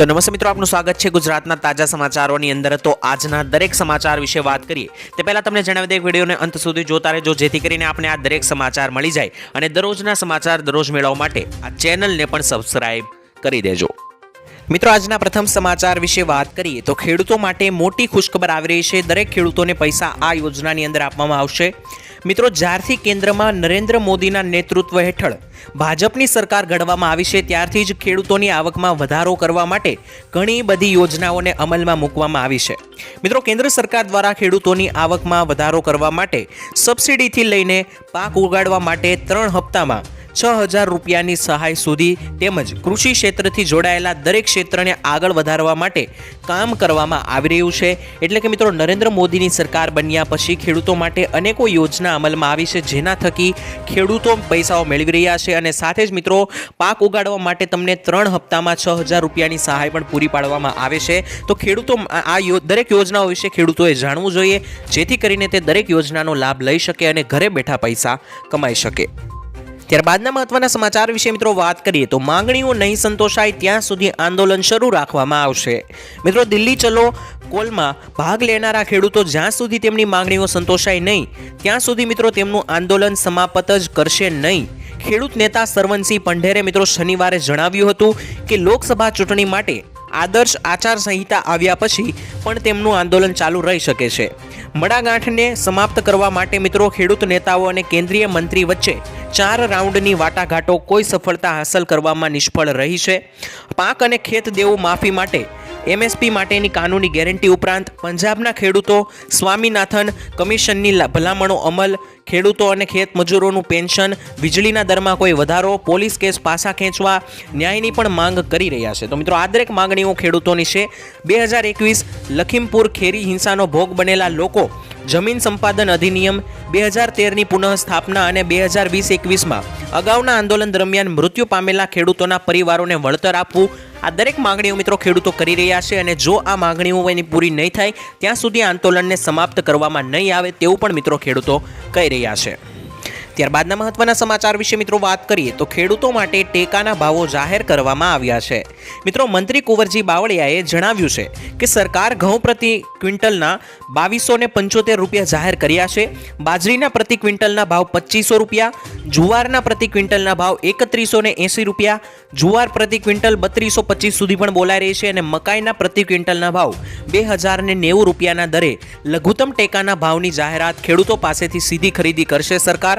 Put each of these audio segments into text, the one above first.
તો નમસ્તે મિત્રો, આપનું સ્વાગત છે ગુજરાતના તાજા સમાચારોની અંદર. તો આજના દરેક સમાચાર વિશે વાત કરીએ, તે પહેલાં તમને જણાવી દે વિડીયોને અંત સુધી જોતા રહેજો, જેથી કરીને આપણે આ દરેક સમાચાર મળી જાય અને દરરોજના સમાચાર દરરોજ મેળવવા માટે આ ચેનલને પણ સબસ્ક્રાઈબ કરી દેજો. મિત્રો, આજના પ્રથમ સમાચાર વિશે વાત કરીએ, તો ખેડૂતો માટે મોટી ખુશખબર આવી રહી છે. દરેક ખેડૂતોને પૈસા આ યોજનાની અંદર આપવામાં આવશે. મિત્રો, જ્યારથી કેન્દ્રમાં નરેન્દ્ર મોદીના નેતૃત્વ હેઠળ ભાજપની સરકાર ઘડવામાં આવી છે, ત્યારથી જ ખેડૂતોની આવકમાં વધારો કરવા માટે ઘણી બધી યોજનાઓને અમલમાં મૂકવામાં આવી છે. મિત્રો, કેન્દ્ર સરકાર દ્વારા ખેડૂતોની આવકમાં વધારો કરવા માટે સબસિડીથી લઈને પાક ઉગાડવા માટે ત્રણ હપ્તામાં છ હજાર રૂપિયાની સહાય સુધી તેમજ કૃષિ ક્ષેત્રથી જોડાયેલા દરેક ક્ષેત્રને આગળ વધારવા માટે કામ કરવામાં આવી રહ્યું છે. એટલે કે મિત્રો, નરેન્દ્ર મોદીની સરકાર બન્યા પછી ખેડૂતો માટે અનેકો યોજના અમલમાં આવી છે, જેના થકી ખેડૂતો પૈસાઓ મેળવી રહ્યા છે. અને સાથે જ મિત્રો, પાક ઉગાડવા માટે તમને ત્રણ હપ્તામાં છ હજાર રૂપિયાની સહાય પણ પૂરી પાડવામાં આવે છે. તો ખેડૂતો, આ દરેક યોજનાઓ વિશે ખેડૂતોએ જાણવું જોઈએ, જેથી કરીને તે દરેક યોજનાનો લાભ લઈ શકે અને ઘરે બેઠા પૈસા કમાઈ શકે. ત્યારબાદના મહત્વના સમાચાર વિશે મિત્રો વાત કરીએ તો માંગણીઓ નહીં સંતોષાય ત્યાં સુધી આંદોલન શરૂ રાખવામાં આવશે. મિત્રો દિલ્હી ચલો, કોલમાં ભાગ લેનારા ખેડૂતો જ્યાં સુધી તેમની માંગણીઓ સંતોષાય નહીં, ત્યાં સુધી મિત્રો તેમનું આંદોલન સમાપ્ત જ કરશે નહીં. ખેડૂત નેતા સરવનસિંહ પંઢેરે મિત્રો શનિવારે જણાવ્યું હતું કે લોકસભા ચૂંટણી માટે આદર્શ આચાર સંહિતા આવ્યા પછી પણ તેમનું આંદોલન ચાલુ રહી શકે છે. મડાગાંઠને સમાપ્ત કરવા માટે મિત્રો ખેડૂત નેતાઓ અને કેન્દ્રીય મંત્રી વચ્ચે ચાર રાઉન્ડની વાટાઘાટો કોઈ સફળતા હાંસલ કરવામાં નિષ્ફળ રહી છે. પાક અને ખેત દેવું માફી માટે એમએસપી માટેની કાનૂની ગેરંટી ઉપરાંત પંજાબના ખેડૂતો, સ્વામીનાથન કમિશનની ભલામણો અમલ, ખેડૂતો અને ખેત મજૂરોનું પેન્શન, વીજળીના દરમાં કોઈ વધારો, પોલીસ કેસ પાછા ખેંચવા, ન્યાયની પણ માંગ કરી રહ્યા છે. તો મિત્રો, આ દરેક માંગણીઓ ખેડૂતોની છે. બે હજાર એકવીસ લખીમપુર ખેરી હિંસાનો ભોગ બનેલા લોકો જમીન સંપાદન અધિનિયમ, બે હજાર તેરની પુનઃસ્થાપના અને બે હજાર વીસ એકવીસમાં અગાઉના આંદોલન દરમિયાન મૃત્યુ પામેલા ખેડૂતોના પરિવારોને વળતર આપવું આ દરેક માંગણીઓ મિત્રો ખેડૂતો કરી રહ્યા છે અને જો આ માંગણીઓ એની પૂરી નહીં થાય, ત્યાં સુધી આંદોલનને સમાપ્ત કરવામાં નહીં આવે તેવું પણ મિત્રો ખેડૂતો કહી રહ્યા છે. ત્યારબાદના મહત્વના સમાચાર વિશે મિત્રો વાત કરીએ તો ખેડૂતો માટે ટેકાના ભાવો જાહેર કરવામાં આવ્યા છે. મિત્રો, મંત્રી કુંવરજી બાવળિયાએ જણાવ્યું છે કે સરકાર ઘઉં પ્રતિ ક્વિન્ટલના બાવીસો ને પંચોતેર રૂપિયા જાહેર કર્યા છે. બાજરીના પ્રતિ ક્વિન્ટલના ભાવ પચીસો રૂપિયા, જુવારના પ્રતિ ક્વિન્ટલના ભાવ એકત્રીસો ને એંસી રૂપિયા, જુવાર પ્રતિ ક્વિન્ટલ બત્રીસો પચીસ સુધી પણ બોલાઈ રહી છે અને મકાઈના પ્રતિ ક્વિન્ટલના ભાવ બે હજાર ને નેવું રૂપિયાના દરે લઘુત્તમ ટેકાના ભાવની જાહેરાત ખેડૂતો પાસેથી સીધી ખરીદી કરશે સરકાર.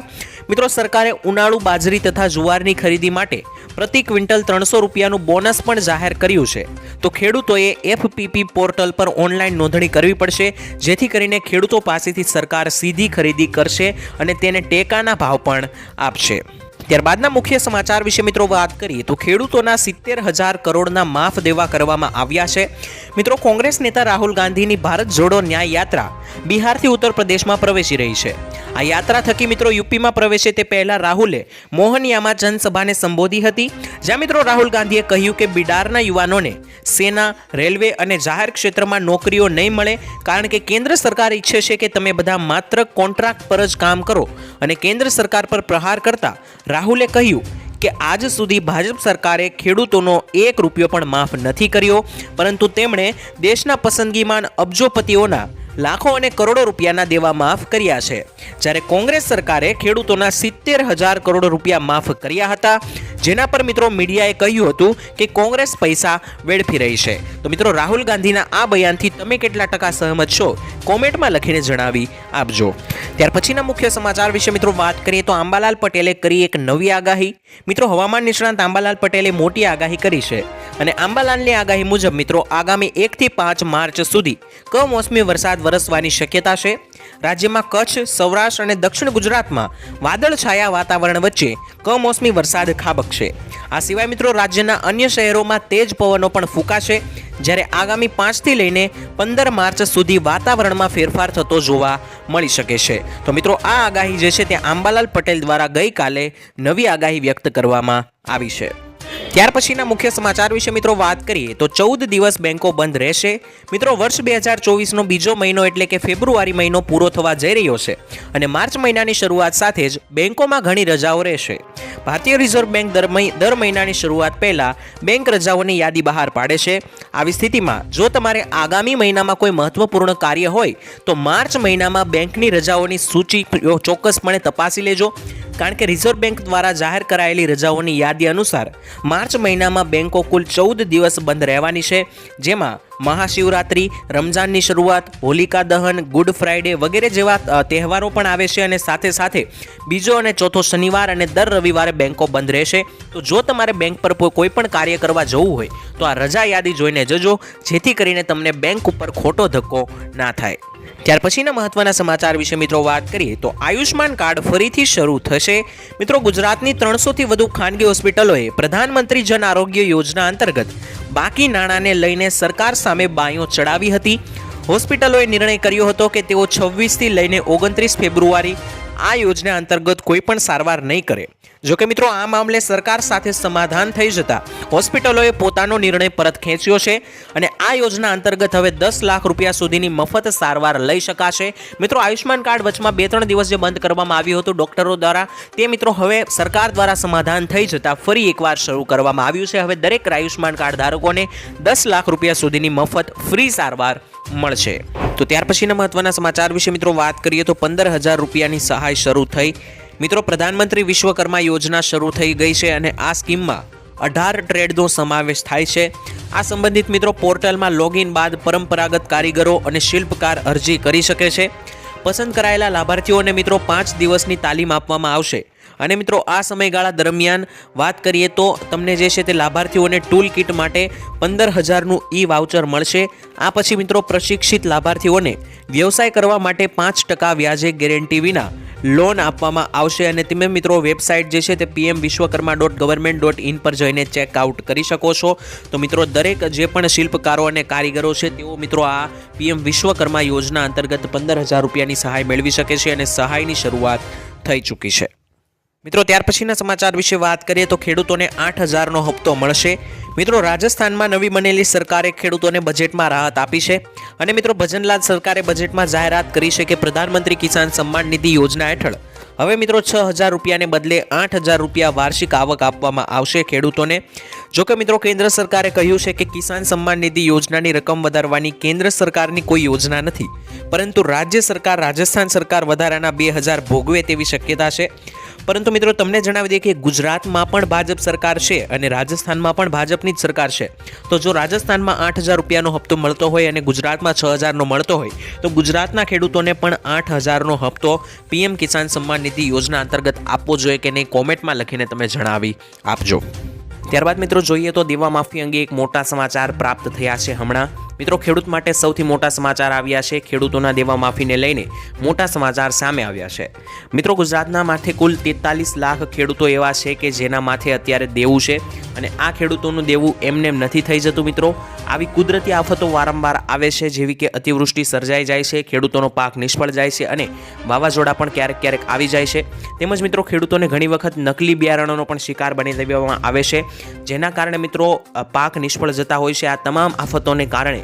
મિત્રો, સરકારે ઉનાળુ બાજરી તથા જુવારની ખરીદી માટે પ્રતિ ક્વિન્ટલ ત્રણસો રૂપિયાનું બોનસ પણ જાહેર કર્યું છે. તો ખેડૂતોએ એફપીપી પોર્ટલ પર ઓનલાઈન નોંધણી કરવી પડશે, જેથી કરીને ખેડૂતો પાસેથી સરકાર સીધી ખરીદી કરશે અને તેને ટેકાના ભાવ પણ આપશે. ત્યારબાદના મુખ્ય સમાચાર વિશે મિત્રો વાત કરીએ, તો ખેડૂતોના સિત્તેર હજાર કરોડના માફ દેવા કરવામાં આવ્યા છે. મિત્રો, કોંગ્રેસ નેતા રાહુલ ગાંધીની ભારત જોડો ન્યાય યાત્રા બિહારથી ઉત્તર પ્રદેશમાં પ્રવેશી રહી છે. આ યાત્રા થકી મિત્રો યુપીમાં પ્રવેશે તે પહેલા રાહુલે મોહનિયામાં જનસભાને સંબોધી હતી. જ્યાં મિત્રો રાહુલ ગાંધીએ કહ્યું કે બિડારના યુવાનોને સેના, રેલવે અને જાહેર ક્ષેત્રમાં નોકરીઓ નહીં મળે, કારણ કે કેન્દ્ર સરકાર ઈચ્છે છે કે તમે બધા માત્ર કોન્ટ્રાક્ટ પર જ કામ કરો. અને કેન્દ્ર સરકાર પર પ્રહાર કરતા રાહુલે કહ્યું કે આજ સુધી ભાજપ સરકારે ખેડૂતોનો એક રૂપિયો પણ માફ નથી કર્યો. પરંતુ તેમણે દેશના પસંદગીમાન અબજોપતિઓના લાખો અને કરોડો રૂપિયાના દેવા માફ કર્યા છે. જ્યારે કોંગ્રેસ સરકારે ખેડૂતોના સિત્તેર હજાર કરોડ રૂપિયા માફ કર્યા હતા જેના પર મિત્રો મીડિયાએ કહ્યું હતું કે કોંગ્રેસ પૈસા વેડફી રહી છે. તો મિત્રો રાહુલ ગાંધીના આ બયાનથી તમે કેટલા ટકા સહમત છો? કોમેન્ટમાં લખીને જણાવી આપજો ત્યાર પછીના મુખ્ય સમાચાર વિશે મિત્રો વાત કરીએ તો આંબાલાલ પટેલે કરી એક નવી આગાહી. મિત્રો હવામાન નિષ્ણાંત આંબાલાલ પટેલે મોટી આગાહી કરી છે. અને આંબાલાલની આગાહી મુજબ મિત્રો આગામી એકથી પાંચ માર્ચ સુધી કમોસમી વરસાદ વરસવાની શક્યતા છે. રાજ્યમાં કચ્છ, સૌરાષ્ટ્ર અને દક્ષિણ ગુજરાતમાં વાદળછાયા વાતાવરણ વચ્ચે કમોસમી વરસાદ ખાબકશે. આ સિવાય મિત્રો, રાજ્યના અન્ય શહેરોમાં તેજ પવનો પણ ફૂંકાશે, જ્યારે આગામી પાંચથી લઈને પંદર માર્ચ સુધી વાતાવરણમાં ફેરફાર થતો જોવા મળી શકે છે. તો મિત્રો, આ આગાહી જે છે તે આંબાલાલ પટેલ દ્વારા ગઈકાલે નવી આગાહી વ્યક્ત કરવામાં આવી છે. ત્યાર પછીના મુખ્ય સમાચાર વિશે મિત્રો વાત કરીએ તો ચૌદ દિવસ બેંકો બંધ રહેશે. મિત્રો, વર્ષ બે હજાર ચોવીસનો બીજો મહિનો એટલે કે ફેબ્રુઆરી મહિનો પૂરો થવા જઈ રહ્યો છે અને માર્ચ મહિનાની શરૂઆત સાથે જ બેંકોમાં ઘણી રજાઓ રહેશે. ભારતીય રિઝર્વ દર દર મહિનાની શરૂઆત પહેલાં બેંક રજાઓની યાદી બહાર પાડે છે. આવી સ્થિતિમાં જો તમારે આગામી મહિનામાં કોઈ મહત્વપૂર્ણ કાર્ય હોય, તો માર્ચ મહિનામાં બેંકની રજાઓની સૂચિ ચોક્કસપણે તપાસી લેજો. કારણ કે રિઝર્વ બેંક દ્વારા જાહેર કરાયેલી રજાઓની યાદી અનુસાર માર્ચ મહિનામાં બેંકો કુલ ચૌદ દિવસ બંધ રહેવાની છે, જેમાં મહાશિવરાત્રિ, રમઝાનની શરૂઆત, હોલિકા દહન, ગુડ ફ્રાઇડે વગેરે જેવા તહેવારો પણ આવે છે અને સાથે સાથે બીજો અને ચોથો શનિવાર અને દર રવિવારે બેંકો બંધ રહેશે. તો જો તમારે બેંક પર કોઈ પણ કાર્ય કરવા જવું હોય, તો આ રજા યાદી જોઈને જજો, જેથી કરીને તમને બેંક ઉપર ખોટો ધક્કો ના થાય. ત્યાર પછીના મહત્વના સમાચાર વિશે મિત્રો વાત કરીએ તો આયુષ્માન કાર્ડ ફરીથી શરૂ થશે. મિત્રો, ગુજરાતની ત્રણસોથી વધુ ખાનગી હોસ્પિટલોએ પ્રધાનમંત્રી જન આરોગ્ય યોજના અંતર્ગત બાકી નાણાંને લઈને સરકાર સામે બાયો ચડાવી હતી. હોસ્પિટલોએ નિર્ણય કર્યો હતો કે તેઓ છવ્વીસથી લઈને ઓગણત્રીસ ફેબ્રુઆરી આ યોજના અંતર્ગત કોઈ પણ સારવાર નહીં કરે. જોકે મિત્રો, આ મામલે સરકાર સાથે સમાધાન થઈ જતા હોસ્પિટલોએ પોતાનો નિર્ણય પરત ખેંચ્યો છે અને આ યોજના અંતર્ગત હવે દસ લાખ રૂપિયા સુધીની મફત સારવાર લઈ શકાશે. મિત્રો, આયુષ્યમાન કાર્ડ વચમાં બે ત્રણ દિવસ જે બંધ કરવામાં આવ્યું હતું ડોક્ટરો દ્વારા, તે મિત્રો હવે સરકાર દ્વારા સમાધાન થઈ જતા ફરી એકવાર શરૂ કરવામાં આવ્યું છે. હવે દરેક આયુષ્યમાન કાર્ડ ધારકોને દસ લાખ રૂપિયા સુધીની મફત ફ્રી સારવાર મળશે. તો ત્યાર પછીના મહત્વના સમાચાર વિશે મિત્રો વાત કરીએ તો પંદર હજાર રૂપિયાની સહાય શરૂ થઈ. મિત્રો, પ્રધાનમંત્રી વિશ્વકર્મા યોજના શરૂ થઈ ગઈ છે અને આ સ્કીમમાં અઢાર ટ્રેડનો સમાવેશ થાય છે. આ સંબંધિત મિત્રો પોર્ટલમાં લોગિન બાદ પરંપરાગત કારીગરો અને શિલ્પકાર અરજી કરી શકે છે. પસંદ કરાયેલા લાભાર્થીઓને મિત્રો પાંચ દિવસની તાલીમ આપવામાં આવશે. અને મિત્રો, આ સમયગાળા દરમિયાન વાત કરીએ તો તમને જે છે તે લાભાર્થીઓને ટૂલ કિટ માટે પંદર હજારનું ઈ વાઉચર મળશે. આ પછી મિત્રો, પ્રશિક્ષિત લાભાર્થીઓને વ્યવસાય કરવા માટે પાંચ ટકા વ્યાજે ગેરંટી વિના લોન આપવામાં આવશે. અને તમે મિત્રો, વેબસાઇટ જે છે તે PM Vishwakarma dot government dot in પર જઈને ચેકઆઉટ કરી શકો છો. તો મિત્રો, દરેક જે પણ શિલ્પકારો અને કારીગરો છે, તેઓ મિત્રો આ પીએમ વિશ્વકર્મા યોજના અંતર્ગત પંદર હજાર રૂપિયાની સહાય મેળવી શકે છે અને સહાયની શરૂઆત થઈ ચૂકી છે. મિત્રો, ત્યાર પછીના સમાચાર વિશે વાત કરીએ તો ખેડૂતોને આઠ હજારનો હપ્તો મળશે. મિત્રો, રાજસ્થાનમાં નવી બનેલી સરકારે ખેડૂતોને બજેટમાં રાહત આપી છે. અને મિત્રો, ભજનલાલ સરકારે બજેટમાં જાહેરાત કરી છે કે પ્રધાનમંત્રી કિસાન સન્માન નિધિ યોજના હેઠળ. હવે મિત્રો, છ હજાર રૂપિયાને બદલે આઠ હજાર રૂપિયા વાર્ષિક આવક આપવામાં આવશે ખેડૂતોને. જોકે મિત્રો, કેન્દ્ર સરકારે કહ્યું છે કે કિસાન સન્માન નિધિ યોજનાની રકમ વધારવાની કેન્દ્ર સરકારની કોઈ યોજના નથી. પરંતુ રાજ્ય સરકાર, રાજસ્થાન સરકાર વધારાના બે હજાર ભોગવે તેવી શક્યતા છે. પરંતુ મિત્રો, તમને જણાવી દઈએ કે ગુજરાતમાં પણ ભાજપ સરકાર છે અને રાજસ્થાનમાં પણ ભાજપની જ સરકાર છે. તો જો રાજસ્થાનમાં આઠ હજાર રૂપિયાનો હપ્તો મળતો હોય અને ગુજરાતમાં છ હજારનો મળતો હોય, તો ગુજરાતના ખેડૂતોને પણ આઠ હજારનો હપ્તો પીએમ કિસાન સન્માન નિધિ યોજના અંતર્ગત આપવો જોઈએ કે નહીં, કોમેન્ટમાં લખીને તમે જણાવી આપજો. ત્યારબાદ મિત્રો, જોઈએ તો દેવા માફી અંગે એક મોટા સમાચાર પ્રાપ્ત થયા છે હમણાં. મિત્રો, ખેડૂત માટે સૌથી મોટા સમાચાર આવ્યા છે. ખેડૂતોના દેવા માફીને લઈને મોટા સમાચાર સામે આવ્યા છે. મિત્રો, ગુજરાતના માથે કુલ તેતાલીસ લાખ ખેડૂતો એવા છે કે જેના માથે અત્યારે દેવું છે અને આ ખેડૂતોનું દેવું એમનેમ નથી થઈ જતું મિત્રો. આવી કુદરતી આફતો વારંવાર આવે છે જેવી કે અતિવૃષ્ટિ સર્જાઈ જાય છે, ખેડૂતોનો પાક નિષ્ફળ જાય છે અને વાવાઝોડા પણ ક્યારેક ક્યારેક આવી જાય છે. તેમજ મિત્રો, ખેડૂતોને ઘણી વખત નકલી બિયારણોનો પણ શિકાર બની દેવામાં આવે છે. જેના કારણે મિત્રો પાક નિષ્ફળ જતા હોય છે. આ તમામ આફતોને કારણે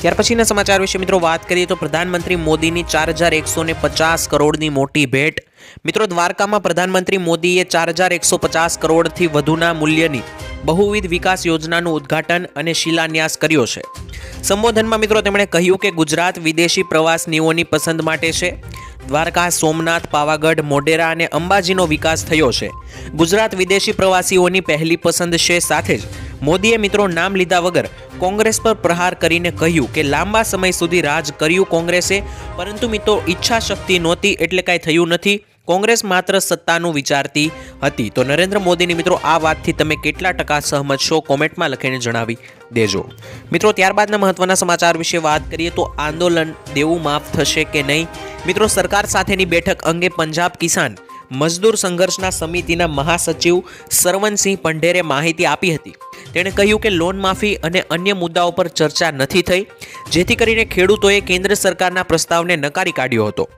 ત્યાર પછીના સમાચાર વિશે મિત્રો વાત કરીએ તો પ્રધાનમંત્રી મોદીની ચાર હજાર એકસો ને પચાસ કરોડની મોટી ભેટ. મિત્રો દ્વારકામાં પ્રધાનમંત્રી મોદીએ ચાર હજાર એકસો પચાસ કરોડથી વધુના મૂલ્યની બહુવિધ વિકાસ યોજનાનું ઉદ્ઘાટન અને શિલાન્યાસ કર્યો છે. સંબોધનમાં મિત્રો તેમણે કહ્યું કે ગુજરાત વિદેશી પ્રવાસનીઓની પસંદ માટે છે. દ્વારકા, સોમનાથ, પાવાગઢ, મોઢેરા અને અંબાજીનો વિકાસ થયો છે. ગુજરાત વિદેશી પ્રવાસીઓની પહેલી પસંદ છે સાથે જ મોદીએ મિત્રો નામ લીધા વગર કોંગ્રેસ પર પ્રહાર કરીને કહ્યું કે લાંબા સમય સુધી રાજ કર્યું કોંગ્રેસે, પરંતુ મિત્રો ઈચ્છા શક્તિ નહોતી એટલે કાંઈ થયું નથી. કોંગ્રેસ માત્ર સત્તાનું વિચારતી હતી. તો નરેન્દ્ર મોદીની મિત્રો આ વાતથી તમે કેટલા ટકા સહમત છો? કોમેન્ટમાં લખીને જણાવી દેજો. મિત્રો ત્યારબાદના મહત્વના સમાચાર વિશે વાત કરીએ તો આંદોલન દેવું માફ થશે કે નહીં? મિત્રો, સરકાર સાથેની બેઠક અંગે પંજાબ કિસાન મજદૂર સંઘર્ષના સમિતિના મહાસચિવ સરવનસિંહ પંઢેરે માહિતી આપી હતી. તેણે કહ્યું કે લોન માફી અને અન્ય મુદ્દાઓ પર ચર્ચા નથી થઈ, જેથી કરીને ખેડૂતોએ કેન્દ્ર સરકારના પ્રસ્તાવને નકારી કાઢ્યો હતો.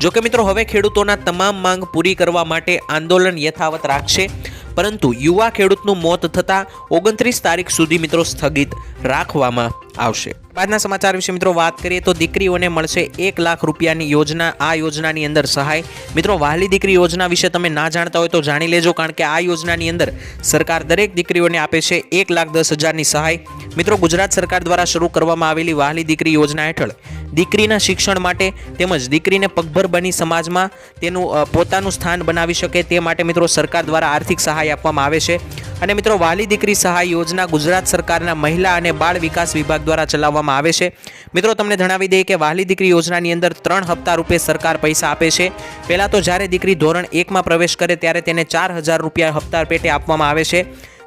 જોકે મિત્રો, હવે ખેડૂતોના તમામ માંગ પૂરી કરવા માટે આંદોલન યથાવત રાખશે, પરંતુ યુવા ખેડૂતનું મોત થતાં ઓગણત્રીસ તારીખ સુધી મિત્રો સ્થગિત રાખવામાં આવશે. બાદના સમાચાર વિશે મિત્રો વાત કરીએ તો દીકરીઓને મળશે એક લાખ રૂપિયાની યોજના. આ યોજનાની અંદર સહાય. મિત્રો, વહાલી દીકરી યોજના વિશે તમે ના જાણતા હોય તો જાણી લેજો, કારણ કે આ યોજનાની અંદર સરકાર દરેક દીકરીઓને આપે છે એક લાખ દસ હજારની સહાય. મિત્રો, ગુજરાત સરકાર દ્વારા શરૂ કરવામાં આવેલી વહાલી દીકરી યોજના હેઠળ દીકરીના શિક્ષણ માટે તેમજ દીકરીને પગભર બની સમાજમાં તેનું પોતાનું સ્થાન બનાવી શકે તે માટે મિત્રો સરકાર દ્વારા આર્થિક સહાય આપવામાં આવે છે. અને મિત્રો, વાલી દીકરી સહાય યોજના ગુજરાત સરકારના મહિલા અને બાળ વિકાસ વિભાગ દ્વારા ચલાવવામાં આવે છે. મિત્રો, તમને જણાવી દઈએ કે વાલી દીકરી યોજનાની અંદર ત્રણ હપ્તા રૂપે સરકાર પૈસા આપે છે. પહેલાં તો જ્યારે દીકરી ધોરણ એકમાં પ્રવેશ કરે ત્યારે તેને ચાર હજાર રૂપિયા હપ્તા પેટે આપવામાં આવે છે.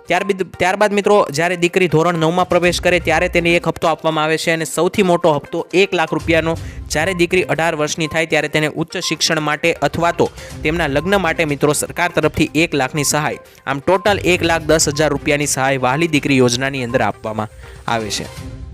ત્યારબાદ ત્યારબાદ મિત્રો, જ્યારે દીકરી ધોરણ નવમાં પ્રવેશ કરે, ત્યારે તેને એક હપ્તો આપવામાં આવે છે અને સૌથી મોટો હપ્તો એક લાખ રૂપિયાનો. જ્યારે દીકરી અઢાર વર્ષની થાય, ત્યારે તેને ઉચ્ચ શિક્ષણ માટે અથવા તો તેમના લગ્ન માટે મિત્રો સરકાર તરફથી એક લાખની સહાય, આમ ટોટલ એક લાખ દસ હજાર રૂપિયાની સહાય વહાલી દીકરી યોજનાની અંદર આપવામાં આવે છે.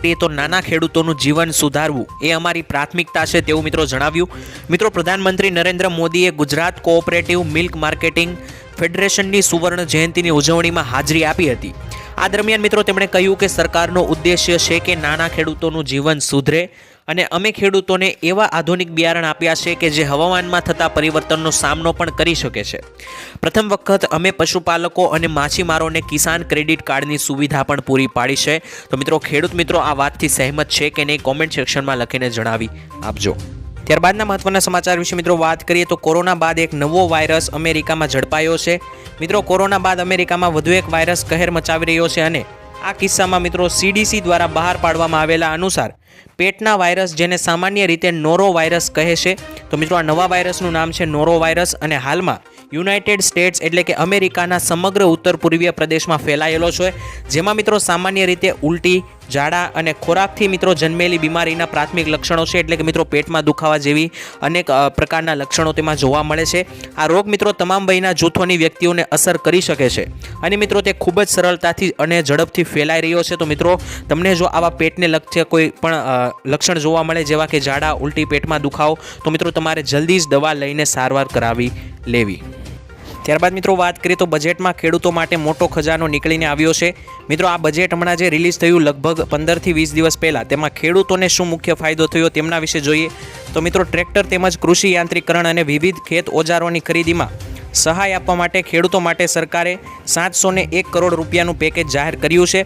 એ તો નાના ખેડૂતોનું જીવન સુધારવું, એ અમારી પ્રાથમિકતા છે તેવું મિત્રો જણાવ્યું. મિત્રો, પ્રધાનમંત્રી નરેન્દ્ર મોદીએ ગુજરાત કોઓપરેટિવ મિલ્ક માર્કેટિંગ ફેડરેશનની સુવર્ણ જયંતિની ઉજવણીમાં હાજરી આપી હતી. આ દરમિયાન મિત્રો તેમણે કહ્યું કે સરકારનો ઉદ્દેશ્ય છે કે નાના ખેડૂતોનું જીવન સુધરે અને અમે ખેડૂતોને એવા આધુનિક બિયારણ આપ્યા છે કે જે હવામાનમાં થતા પરિવર્તનનો સામનો પણ કરી શકે છે. પ્રથમ વખત અમે પશુપાલકો અને માછીમારોને કિસાન ક્રેડિટ કાર્ડની સુવિધા પણ પૂરી પાડી છે. તો મિત્રો ખેડૂત મિત્રો આ વાતથી સહેમત છે કે નહીં કોમેન્ટ સેક્શનમાં લખીને જણાવી આપજો. ત્યારબાદના મહત્વના સમાચાર વિશે મિત્રો વાત કરીએ તો કોરોના બાદ એક નવો વાયરસ અમેરિકામાં ઝડપાયો છે. મિત્રો, કોરોના બાદ અમેરિકામાં વધુ એક વાયરસ કહેર મચાવી રહ્યો છે અને આ કિસ્સામાં મિત્રો સીડીસી દ્વારા બહાર પાડવામાં આવેલા અનુસાર પેટના વાયરસ જેને સામાન્ય રીતે નોરો વાયરસ કહે છે. તો મિત્રો, આ નવા વાયરસનું નામ છે નોરો વાયરસ અને હાલમાં યુનાઇટેડ સ્ટેટ્સ એટલે કે અમેરિકાના સમગ્ર ઉત્તર પૂર્વીય પ્રદેશમાં ફેલાયેલો છે. જેમાં મિત્રો સામાન્ય રીતે ઉલટી ઝાડા અને ખોરાકથી મિત્રો જન્મેલી બીમારીના પ્રાથમિક લક્ષણો છે, એટલે કે મિત્રો પેટમાં દુખાવા જેવી અનેક પ્રકારના લક્ષણો તેમાં જોવા મળે છે. આ રોગ મિત્રો તમામ વયના જૂથોની વ્યક્તિઓને અસર કરી શકે છે. અને મિત્રો તે ખૂબ જ સરળતાથી અને ઝડપથી ફેલાઈ રહ્યો છે. તો મિત્રો તમને જો આવા પેટને લગતા કોઈ પણ લક્ષણ જોવા મળે, જેવા કે ઝાડા, ઉલટી પેટમાં દુખાવો, તો મિત્રો તમારે જલ્દી જ દવા લઈને સારવાર કરાવી લેવી. ત્યારબાદ મિત્રો વાત કરીએ તો બજેટમાં ખેડૂતો માટે મોટો ખજાનો નીકળીને આવ્યો છે. મિત્રો, આ બજેટ હમણાં જે રિલીઝ થયું લગભગ પંદરથી વીસ દિવસ પહેલાં, તેમાં ખેડૂતોને શું મુખ્ય ફાયદો થયો તેમના વિશે જોઈએ. તો મિત્રો, ટ્રેક્ટર તેમજ કૃષિ યાંત્રિકરણ અને વિવિધ ખેત ઓજારોની ખરીદીમાં સહાય આપવા માટે ખેડૂતો માટે સરકારે સાતસો એક કરોડ રૂપિયાનું પેકેજ જાહેર કર્યું છે.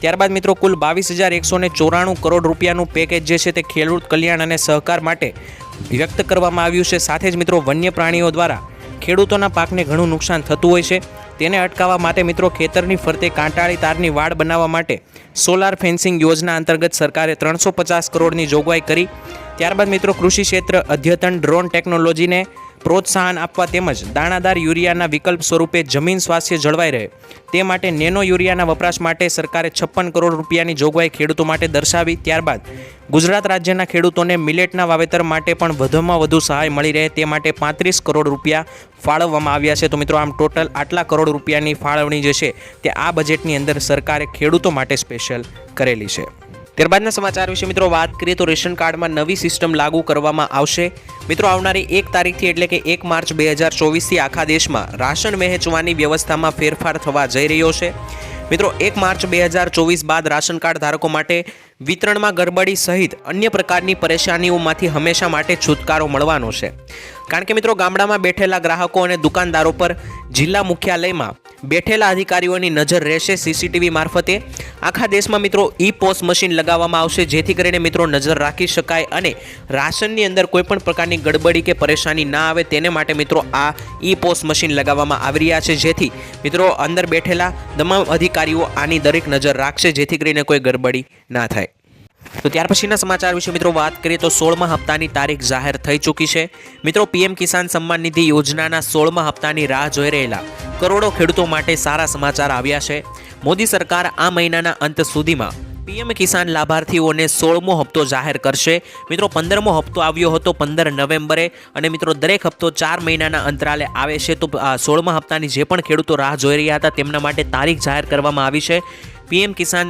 ત્યારબાદ મિત્રો, કુલ બાવીસ હજાર એકસો ચોરાણું કરોડ રૂપિયાનું પેકેજ જે છે તે ખેડૂત કલ્યાણ અને સહકાર માટે વ્યક્ત કરવામાં આવ્યું છે. સાથે જ મિત્રો, વન્ય પ્રાણીઓ દ્વારા ખેડૂતોના પાકને ઘણું નુકસાન થતું હોય છે. તેને અટકાવવા માટે મિત્રો ખેતરની ફરતે કાંટાળી તારની વાડ બનાવવા માટે સોલાર ફેન્સિંગ યોજના અંતર્ગત સરકારે ત્રણસો પચાસ કરોડની જોગવાઈ કરી. ત્યારબાદ મિત્રો કૃષિ ક્ષેત્ર અદ્યતન ડ્રોન ટેકનોલોજીને પ્રોત્સાહન આપવા તેમજ દાણાદાર યુરિયાના વિકલ્પ સ્વરૂપે જમીન સ્વાસ્થ્ય જળવાઈ રહે. તે માટે નેનો યુરિયાના વપરાશ માટે સરકારે છપ્પન કરોડ રૂપિયાની જોગવાઈ ખેડૂતો માટે દર્શાવી. ત્યારબાદ ગુજરાત રાજ્યના ખેડૂતોને મિલેટના વાવેતર માટે પણ વધુમાં વધુ સહાય મળી રહે. તે માટે પાંત્રીસ કરોડ રૂપિયા ફાળવવામાં આવ્યા છે. તો મિત્રો, આમ ટોટલ આટલા કરોડ રૂપિયાની ફાળવણી જે છે તે આ બજેટની અંદર સરકારે ખેડૂતો માટે સ્પેશિયલ કરેલી છે. ત્યારબાદના સમાચાર વિશે મિત્રો વાત કરીએ તો રેશન કાર્ડમાં નવી સિસ્ટમ લાગુ કરવામાં આવશે. મિત્રો આવનારી એક તારીખથી એટલે કે એક માર્ચ બે હજાર ચોવીસથી આખા દેશમાં રાશન વહેંચવાની વ્યવસ્થામાં ફેરફાર થવા જઈ રહ્યો છે. મિત્રો એક માર્ચ બે હજાર ચોવીસ બાદ રાશન કાર્ડ ધારકો માટે વિતરણમાં ગડબડી સહિત અન્ય પ્રકારની પરેશાનીઓમાંથી હંમેશા માટે છુટકારો મળવાનો છે. કારણ કે મિત્રો, ગામડામાં બેઠેલા ગ્રાહકો અને દુકાનદારો પર જિલ્લા મુખ્યાલયમાં બેઠેલા અધિકારીઓની નજર રહેશે સીસીટીવી મારફતે. આખા દેશમાં મિત્રો ઈ પોસ મશીન લગાવવામાં આવશે, જેથી કરીને મિત્રો નજર રાખી શકાય અને રાશનની અંદર કોઈપણ પ્રકારની ગડબડી કે પરેશાની ના આવે તેને માટે મિત્રો, આ ઈ પોસ મશીન લગાવવામાં આવી રહ્યા છે. જેથી મિત્રો, અંદર બેઠેલા તમામ અધિકારીઓ આની દરેક નજર રાખશે, જેથી કરીને કોઈ ગડબડી ના થાય. તો ત્યાર પછીના સમાચાર વિશે મિત્રો વાત કરીએ તો સોળમા હપ્તાની તારીખ જાહેર થઈ ચૂકી છે. મિત્રો પીએમ કિસાન સન્માન નિધિ યોજનાના સોળમા હપ્તાની રાહ જોઈ રહેલા કરોડો ખેડૂતો માટે સારા સમાચાર આવ્યા છે. મોદી સરકાર આ મહિનાના અંત સુધીમાં પીએમ કિસાન લાભાર્થીઓને સોળમો હપ્તો જાહેર કરશે. મિત્રો પંદરમો હપ્તો આવ્યો હતો પંદર નવેમ્બરે અને મિત્રો દરેક હપ્તો ચાર મહિનાના અંતરાલે આવે છે. તો સોળમા હપ્તાની જે પણ ખેડૂતો રાહ જોઈ રહ્યા હતા તેમના માટે તારીખ જાહેર કરવામાં આવી છે. પીએમ કિસાન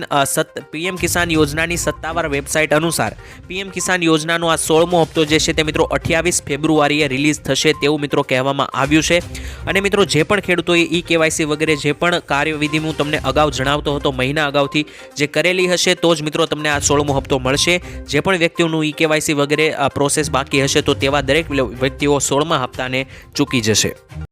પીએમ કિસાન યોજનાની સત્તાવાર વેબસાઇટ અનુસાર પીએમ કિસાન યોજનાનો આ સોળમો હપ્તો જે છે તે મિત્રો અઠ્યાવીસ ફેબ્રુઆરીએ રિલીઝ થશે તેવું મિત્રો કહેવામાં આવ્યું છે. અને મિત્રો જે પણ ખેડૂતોએ ઈ કેવાયસી વગેરે જે પણ કાર્યવિધિ હું તમને અગાઉ જણાવતો હતો મહિના અગાઉથી જે કરેલી હશે તો જ મિત્રો તમને આ સોળમો હપ્તો મળશે. જે પણ વ્યક્તિઓનું ઈ કેવાયસી વગેરે પ્રોસેસ બાકી હશે તો તેવા દરેક વ્યક્તિઓ સોળમા હપ્તાને ચૂકી જશે.